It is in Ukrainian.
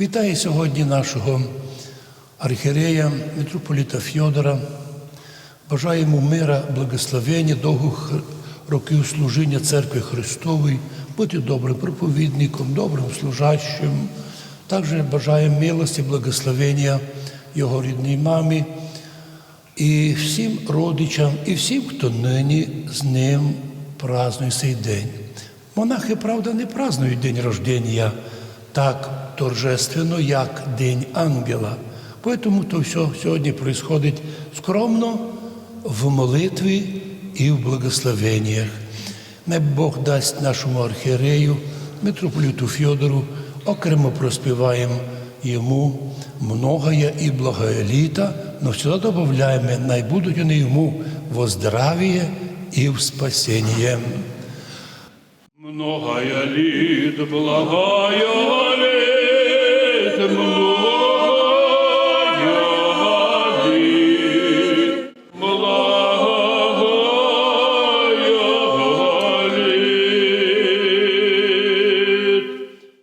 Вітаю сьогодні нашого архієрея, митрополіта Фьодора. Бажаю йому мира, благословення, довгих років служіння церкви Христової, бути добрим проповідником, добрим служащим. Також бажаємо милості, благословення його рідній мамі і всім родичам, і всім, хто нині з ним празднує цей день. Монахи, правда, не празднують день рождення так торжественно, як День ангела. Поэтому то все сьогодні происходить скромно в молитві і в благословеннях. Не Бог дасть нашому архієрею, митрополіту Фьодору, окремо проспіваємо йому многое і благое літа, но сюди додаємо, най будуть вони йому во здравие і в спасіння. Многое лет благая